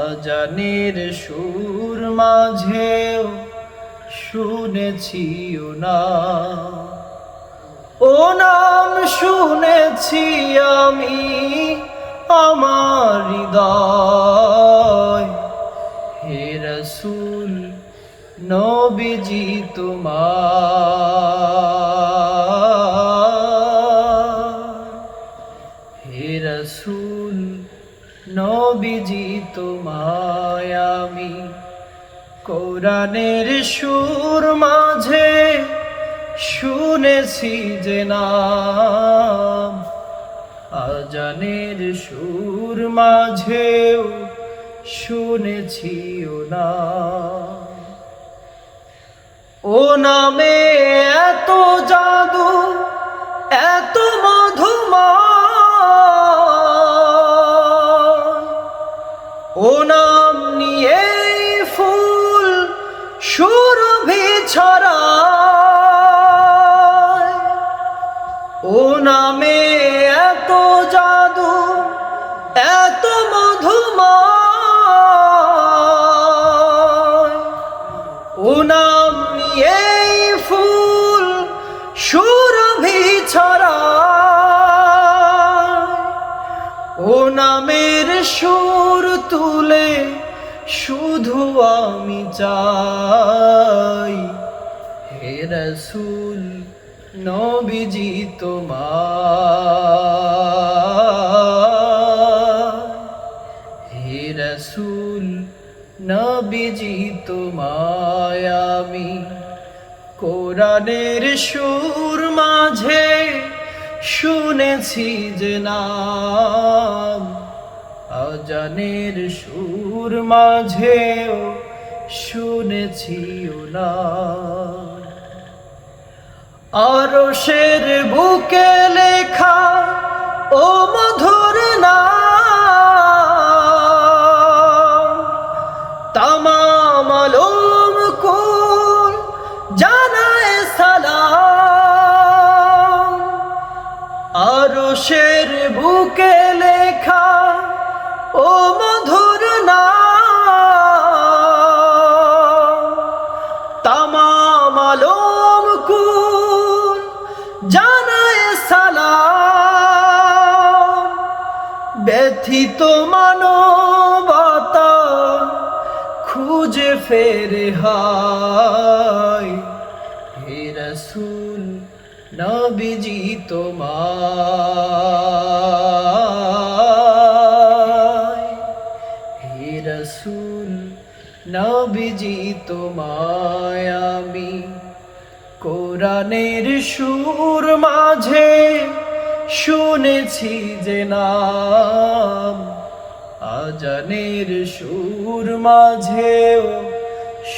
আজানের সুর মাঝেও শুনেছি না। ও নাম শুনেছি আমি আমার হৃদয়। হে রসুল, নবীজি তোমার। হে রসুল নবীজি তোমায় আমি কোরআনের সুর মাঝে শুনেছি যে নাম। আজানের সুর মাঝেও শুনেছি ও নাম ও নামে এত জাদু, এত মধুমা সুরভি ছড়া ও নামে এত জাদু, এত মধুমা ও নাম নিয়ে ফুল সুরভি ছড়া ও নামের সুর তুলে শুধু আমি চাই। হে রসুল, নবীজি তোমার। হে রসুল, নবীজি তোমায় আমি কোরআনের সুর মাঝে শুনেছি যে নাম। অজানের সুর মাঝেও শুনেছি নাম আরশের বুকে লেখা ও মধুর নাম তামাম আলম জানায় সালাম। ব্যথিত মানবতা খুঁজে ফেরে হায়। হে রসুল, নবীজি তোমায় রসুল, নবীজি তোমায় আমি কোরআনের সুর মাঝে শুনেছি যে নাম। আজানের সুর মাঝেও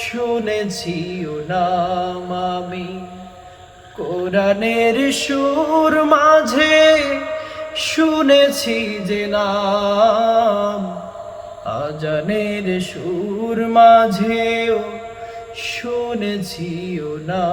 শুনেছি ও নাম আমি। কোরআনের সুর মাঝে শুনেছি যে নাম। আজানের সুর মাঝেও শুনেছিও না।